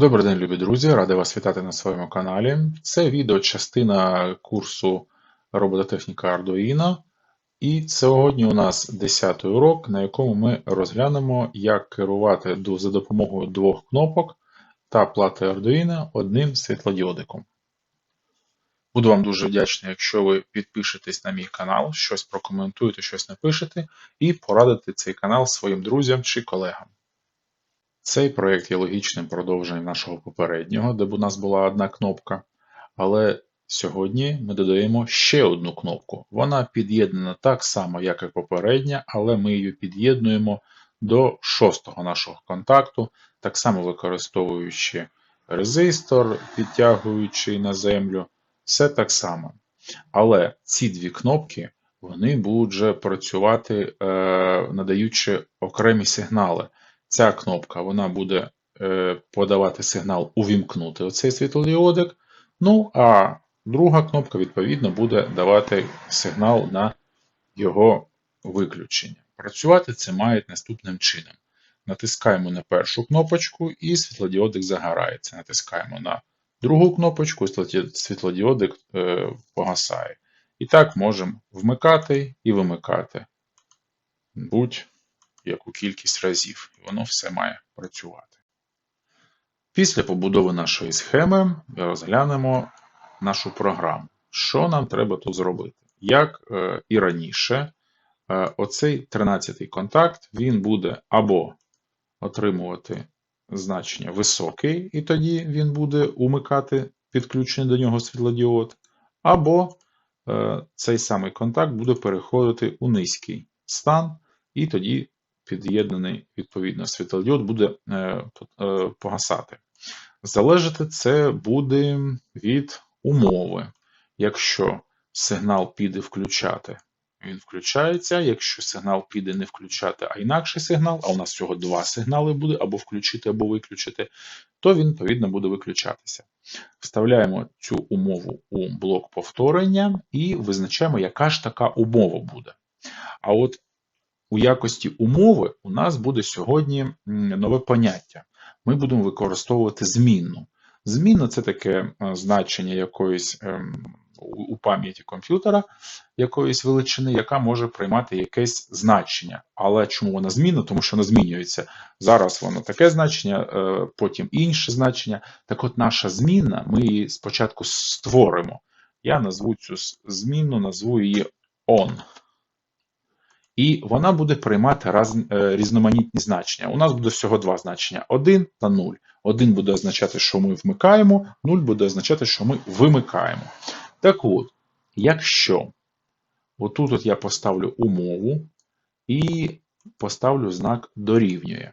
Добрий день, любі друзі! Радий вас вітати на своєму каналі. Це відео частина курсу робототехніка Arduino. І сьогодні у нас 10-й урок, на якому ми розглянемо, як керувати за допомогою двох кнопок та плати Arduino одним світлодіодиком. Буду вам дуже вдячний, якщо ви підпишетесь на мій канал, щось прокоментуєте, щось напишете, і порадите цей канал своїм друзям чи колегам. Цей проєкт є логічним продовженням нашого попереднього, де б у нас була одна кнопка. Але сьогодні ми додаємо ще одну кнопку. Вона під'єднана так само, як і попередня, але ми її під'єднуємо до шостого нашого контакту, так само використовуючи резистор, підтягуючи на землю. Все так само. Але ці дві кнопки вони будуть вже працювати, е, надаючи окремі сигнали. Ця кнопка вона буде е, подавати сигнал увімкнути оцей світлодіодик. Ну, а друга кнопка, відповідно, буде давати сигнал на його виключення. Працювати це має наступним чином. Натискаємо на першу кнопочку і світлодіодик загорається. Натискаємо на другу кнопочку, і світлодіодик е, погасає. І так можемо вмикати і вимикати. Будь-яку кількість разів. І воно все має працювати. Після побудови нашої схеми розглянемо нашу програму. Що нам треба тут зробити? Як е, і раніше, е, оцей 13-й контакт він буде або отримувати значення високий, і тоді він буде умикати підключений до нього світлодіод, або е, цей самий контакт буде переходити у низький стан, і тоді під'єднаний відповідно світлодіод буде е, е, погасати. Залежати це буде від умови. Якщо сигнал піде включати, він включається. Якщо сигнал піде не включати, а інакший сигнал, а у нас всього два сигнали буде, або включити, або виключити, то він, відповідно, буде виключатися. Вставляємо цю умову у блок повторення і визначаємо, яка ж така умова буде. А от у якості умови у нас буде сьогодні нове поняття. Ми будемо використовувати змінну. Змінна це таке е, значення якоїсь ем, у пам'яті комп'ютера якоїсь величини, яка може приймати якесь значення. Але чому вона змінна? Тому що вона змінюється. Зараз воно таке значення, е, потім інше значення. Так от наша змінна, ми її спочатку створимо. Я назву цю змінну, назву її on. І вона буде приймати раз, е, різноманітні значення. У нас буде всього два значення: 1 та 0. 1 буде означати, що ми вмикаємо, 0 буде означати, що ми вимикаємо. Так от, якщо отут от я поставлю умову і поставлю знак дорівнює.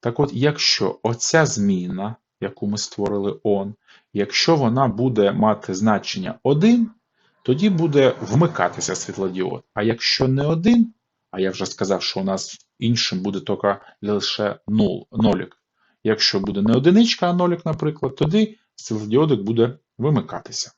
Так от, якщо оця зміна, яку ми створили on, якщо вона буде мати значення 1, тоді буде вмикатися світлодіод. А якщо не 1, а я вже сказав, що у нас іншим буде тільки лише 0, нолік. Якщо буде не одиничка, а нолік, наприклад, тоді світлодіодик буде вимикатися.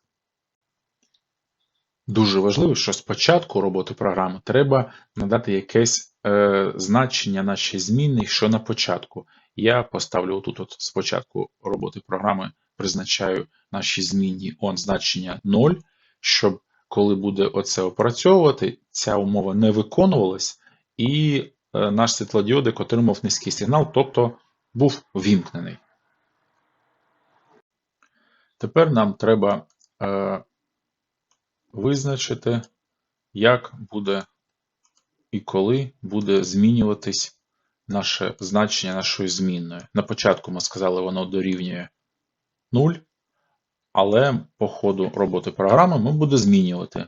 Дуже важливо, що спочатку роботи програми треба надати якесь е, значення нашій змінній, що на початку. Я поставлю тут от спочатку роботи програми, призначаю наші змінні on значення 0, щоб коли буде оце опрацьовувати, ця умова не виконувалась, і е, наш світлодіодик отримав низький сигнал, тобто був вімкнений. Тепер нам треба е, визначити, як буде і коли буде змінюватись наше значення нашої змінної. На початку ми сказали, воно дорівнює 0, але по ходу роботи програми ми будемо змінювати,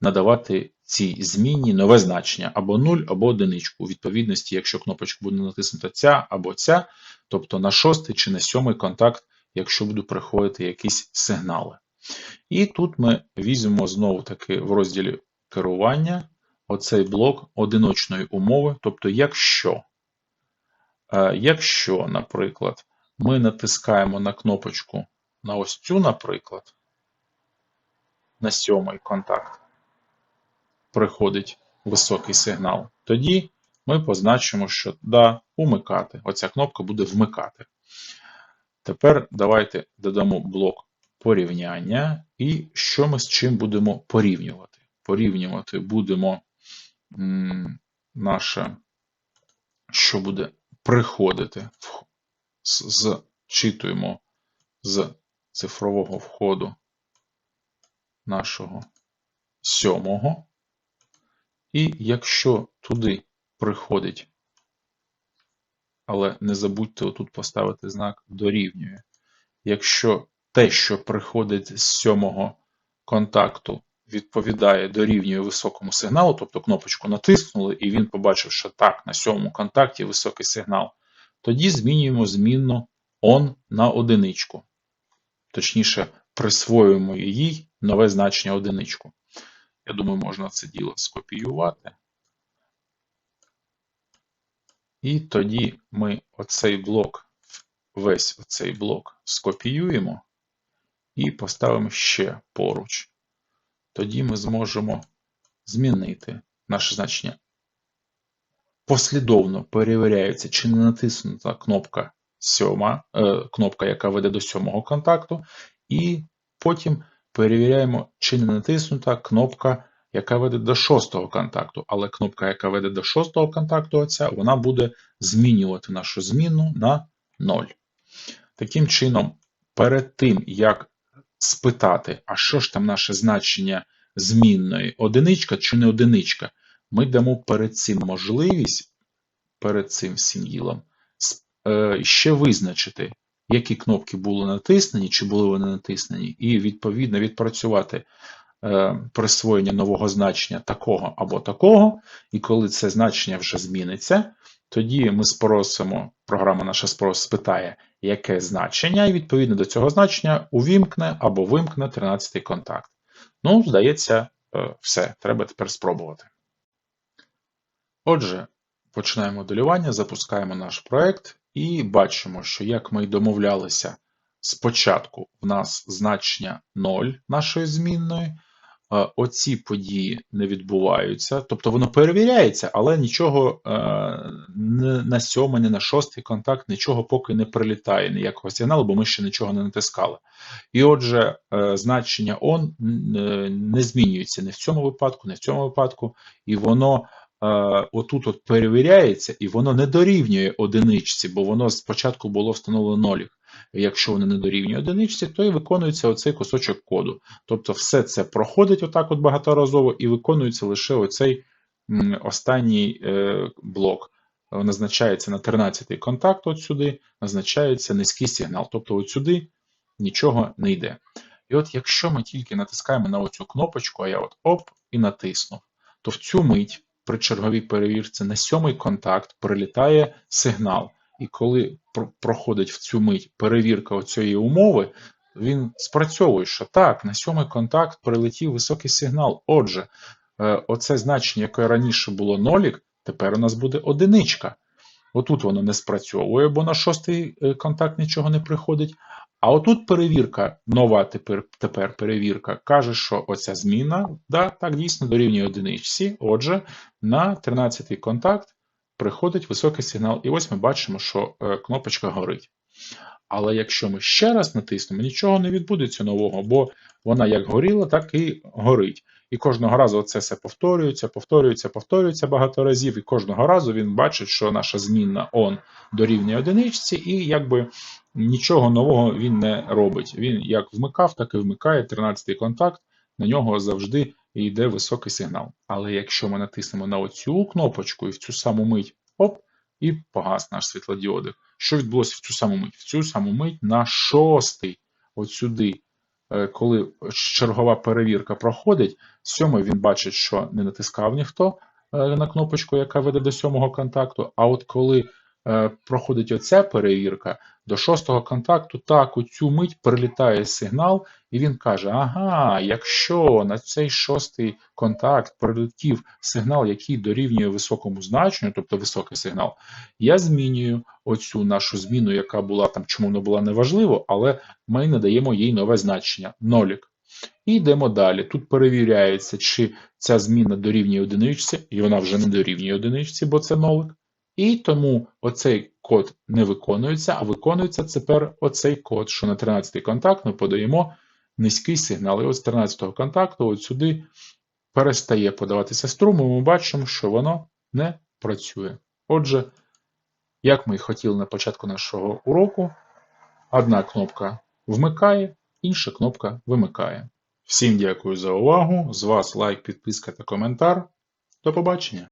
надавати цій змінні нове значення або 0, або одиничку. У відповідності, якщо кнопочка буде натиснута ця або ця, тобто на шостий чи на сьомий контакт, якщо будуть приходити якісь сигнали. І тут ми візьмемо знову таки в розділі керування оцей блок одиночної умови, тобто якщо, е, якщо, наприклад, ми натискаємо на кнопочку на ось цю, наприклад, на сьомий контакт приходить високий сигнал, тоді ми позначимо, що да, умикати. Оця кнопка буде вмикати. Тепер давайте додамо блок порівняння. І що ми з чим будемо порівнювати? Порівнювати будемо наше, що буде приходити, зчитуємо з цифрового входу нашого сьомого. І якщо туди приходить, але не забудьте отут поставити знак дорівнює. Якщо те, що приходить з сьомого контакту, відповідає дорівнює високому сигналу, тобто кнопочку натиснули, і він побачив, що так, на сьомому контакті високий сигнал, тоді змінюємо змінну on на одиничку. Точніше, присвоюємо їй нове значення одиничку. Я думаю, можна це діло скопіювати. І тоді ми оцей блок, весь оцей блок скопіюємо і поставимо ще поруч. Тоді ми зможемо змінити наше значення. Послідовно перевіряється, чи не натиснута кнопка сьома, е, кнопка, яка веде до сьомого контакту, і потім перевіряємо, чи не натиснута кнопка, яка веде до шостого контакту. Але кнопка, яка веде до шостого контакту, оця, вона буде змінювати нашу зміну на 0. Таким чином, перед тим, як спитати, а що ж там наше значення змінної, одиничка чи не одиничка, ми дамо перед цим можливість, перед цим всім ще визначити, які кнопки були натиснені, чи були вони натиснені, і відповідно відпрацювати е, присвоєння нового значення такого або такого, і коли це значення вже зміниться, тоді ми спросимо, програма наша спро- спитає, яке значення, і відповідно до цього значення увімкне або вимкне 13-й контакт. Ну, здається, е, все, треба тепер спробувати. Отже, починаємо моделювання, запускаємо наш проект і бачимо, що як ми й домовлялися, спочатку в нас значення 0 нашої змінної, е, оці події не відбуваються, тобто воно перевіряється, але нічого е, на сьомий, не на шостий контакт, нічого поки не прилітає, ніякого сигналу, бо ми ще нічого не натискали. І отже, е, значення on не змінюється не в цьому випадку, не в цьому випадку, і воно отут от перевіряється, і воно не дорівнює одиничці, бо воно спочатку було встановлено нолік. Якщо воно не дорівнює одиничці, то і виконується оцей кусочок коду. Тобто все це проходить отак от багаторазово і виконується лише оцей останній е, блок. Е, Назначається на 13-й контакт от сюди, назначається низький сигнал. Тобто от сюди нічого не йде. І от якщо ми тільки натискаємо на оцю кнопочку, а я от оп і натиснув, то в цю мить при черговій перевірці на сьомий контакт прилітає сигнал. І коли про- проходить в цю мить перевірка цієї умови, він спрацьовує, що так, на сьомий контакт прилетів високий сигнал. Отже, е, оце значення, яке раніше було нолік, тепер у нас буде одиничка. Отут воно не спрацьовує, бо на шостий е, контакт нічого не приходить. А отут перевірка, нова тепер, тепер перевірка, каже, що оця зміна, да, так дійсно дорівнює одиничці. Отже, на 13-й контакт приходить високий сигнал. І ось ми бачимо, що е, кнопочка горить. Але якщо ми ще раз натиснемо, нічого не відбудеться нового, бо вона як горіла, так і горить. І кожного разу це все повторюється, повторюється, повторюється багато разів, і кожного разу він бачить, що наша змінна on дорівнює одиничці, і якби нічого нового він не робить. Він як вмикав, так і вмикає 13-й контакт, на нього завжди йде високий сигнал. Але якщо ми натиснемо на оцю кнопочку і в цю саму мить, оп, і погас наш світлодіодик. Що відбулося в цю саму мить? В цю саму мить на шостий, от сюди, коли чергова перевірка проходить, сьомий він бачить, що не натискав ніхто е, на кнопочку, яка веде до сьомого контакту. А от коли е, проходить оця перевірка, до шостого контакту, так, у цю мить прилітає сигнал, і він каже: Ага, якщо на цей шостий контакт прилетів сигнал, який дорівнює високому значенню, тобто високий сигнал, я змінюю оцю нашу зміну, яка була там, чому не була неважливо, але ми надаємо їй нове значення нолік. І йдемо далі. Тут перевіряється, чи ця зміна дорівнює одиничці, і вона вже не дорівнює одиничці, бо це нолик. І тому оцей код не виконується, а виконується тепер оцей код, що на 13-й контакт ми подаємо низький сигнал. І от з 13 контакту от сюди перестає подаватися струм, і ми бачимо, що воно не працює. Отже, як ми і хотіли на початку нашого уроку, одна кнопка вмикає, інша кнопка вимикає. Всім дякую за увагу. З вас лайк, підписка та коментар. До побачення!